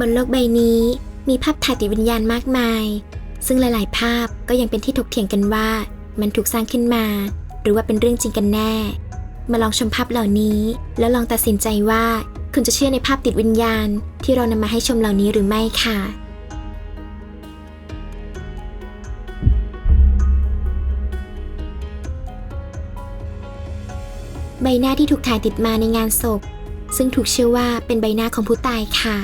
บนโลกใบนี้มีภาพถ่ายติดวิญญาณมากมาย ซึ่งหลาย ๆ ภาพก็ยังเป็นที่ถกเถียงกันว่า มันถูกสร้างขึ้นมา หรือว่าเป็นเรื่องจริงกันแน่ มาลองชมภาพเหล่านี้ แล้วลองตัดสินใจว่า คุณจะเชื่อในภาพติดวิญญาณ ที่เรานำมาให้ชมเหล่านี้หรือไม่ค่ะใบหน้าที่ถูกถ่ายติดมาในงานศพ ซึ่งถูกเชื่อว่าเป็นใบหน้าของผู้ตายค่ะ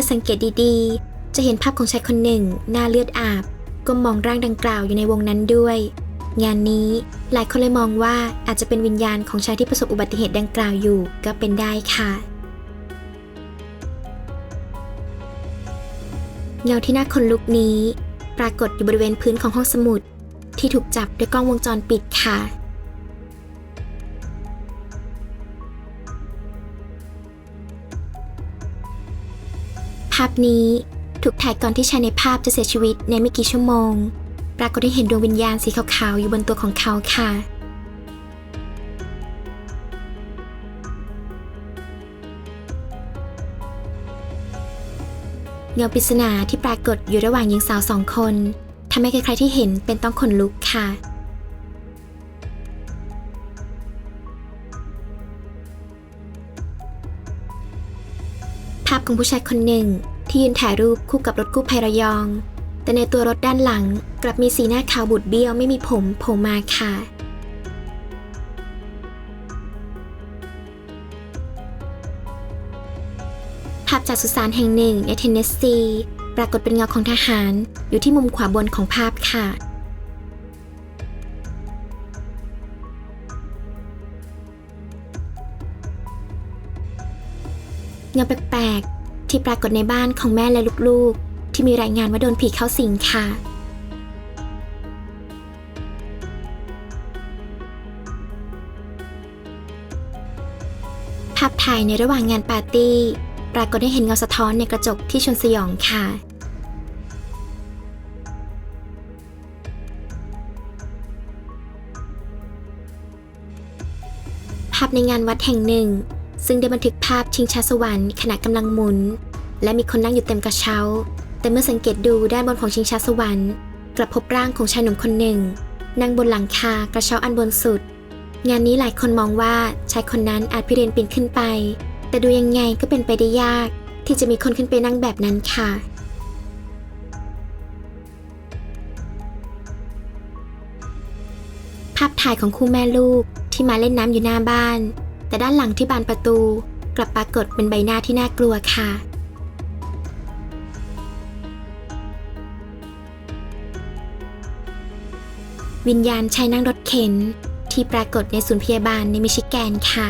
มื่อสังเกตดีๆ จะเห็นภาพของชายคนหนึ่ง หน้าเลือดอาบก้มมองร่างดังกล่าวอยู่ในวงนั้นด้วย งานนี้หลายคนเลยมองว่าอาจจะเป็นวิญญาณของชายที่ประสบอุบัติเหตุดังกล่าวอยู่ก็เป็นได้ค่ะเงาที่น่าขนลุกนี้ ปรากฏอยู่บริเวณพื้นของห้องสมุด ที่ถูกจับด้วยกล้องวงจรปิดค่ะาพนี้ถูกถ่ายก่อนที่ชายในภาพจะเสียชีวิตในไม่กี่ชั่วโมง ปรากฏได้เห็นดวงวิญญาณสีขาวๆอยู่บนตัวของเขาค่ะ เงาปริศนาที่ปรากฏอยู่ระหว่างหญิงสาวสองคนทำให้ใครๆที่เห็นเป็นต้องขนลุกค่ะ ภาพของผู้ชายคนหนึ่ง ที่ยืนถ่ายรูปคู่กับรถกู้ภัยระยอง แต่ในตัวรถด้านหลังกลับมีสีหน้าขาวบูดเบี้ยวไม่มีผมโผล่มาค่ะ ภาพจากสุสานแห่งหนึ่งในเทนเนสซี ปรากฏเป็นเงาของทหารอยู่ที่มุมขวาบนของภาพค่ะ เงาแปลกๆ ที่ปรากฏในบ้านของแม่และลูกๆ ที่มีรายงานว่าโดนผีเข้าสิงค่ะ ภาพถ่ายในระหว่างงานปาร์ตี้ ปรากฏได้เห็นเงาสะท้อนในกระจกที่ชวนสยองค่ะภาพในงานวัดแห่งหนึ่ง ซึ่งได้บันทึกภาพชิงช้าสวรรค์ขณะกำลังหมุน และมีคนนั่งอยู่เต็มกระเช้า แต่เมื่อสังเกตดูด้านบนของชิงช้าสวรรค์กลับพบร่างของชายหนุ่มคนหนึ่งนั่งบนหลังคากระเช้าอันบนสุด งานนี้หลายคนมองว่าชายคนนั้นอาจพิเรนปีนขึ้นไป แต่ดูยังไงก็เป็นไปได้ยาก ที่จะมีคนขึ้นไปนั่งแบบนั้นค่ะ ภาพถ่ายของคู่แม่ลูกที่มาเล่นน้ำอยู่หน้าบ้าน แต่ด้านหลังที่บานประตู กลับปรากฏเป็นใบหน้าที่น่ากลัวค่ะ วิญญาณชายนั่งรถเข็น ที่ปรากฏในศูนย์พยาบาลในมิชิแกนค่ะ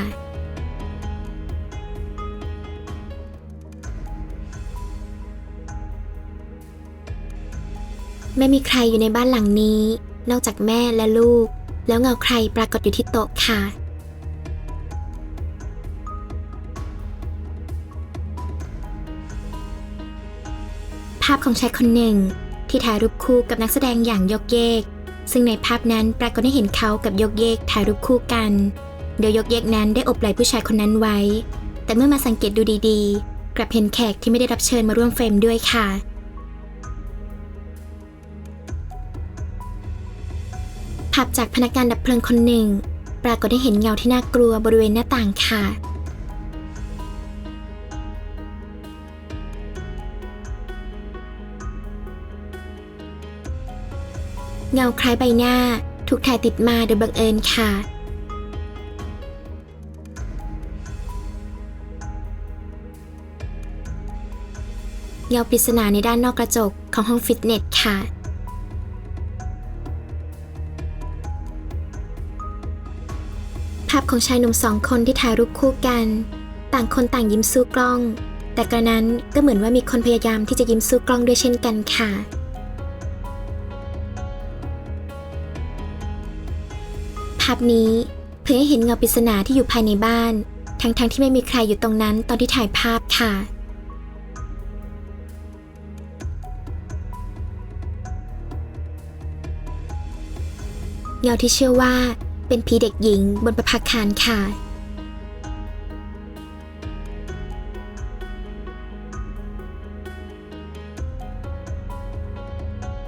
ไม่มีใครอยู่ในบ้านหลังนี้ นอกจากแม่และลูก แล้วเงาใครปรากฏอยู่ที่โต๊ะค่ะาพของชายคนหนึ่ง ที่ถ่ายรูปคู่กับนักแสดงอย่างยกเยก ซึ่งในภาพนั้นปรากฏให้เห็นเขากับยกเยกถ่ายรูปคู่กัน โดยยกเยกนั้นได้อบไหล่ผู้ชายคนนั้นไว้ แต่เมื่อมาสังเกตดูดีๆ กลับเห็นแขกที่ไม่ได้รับเชิญมาร่วมเฟรมด้วยค่ะภาพจากพนักงานดับเพลิงคนหนึ่ง ปรากฏได้เห็นเงาที่น่ากลัวบริเวณหน้าต่างค่ะ เงาคล้ายใบหน้า ถูกถ่ายติดมาโดยบังเอิญค่ะ เงาปริศนาในด้านนอกกระจกของห้องฟิตเนสค่ะภาพของชายหนุ่มสองคนที่ถ่ายรูปคู่กัน ต่างคนต่างยิ้มสู้กล้อง แต่กระนั้นก็เหมือนว่ามีคนพยายามที่จะยิ้มสู้กล้องด้วยเช่นกันค่ะ ภาพนี้เผยให้เห็นเงาปริศนาที่อยู่ภายในบ้าน ทั้งๆทที่ไม่มีใครอยู่ตรงนั้นตอนที่ถ่ายภาพค่ะ เงาที่เชื่อว่าเป็นผีเด็กหญิงบนประภาคารค่ะ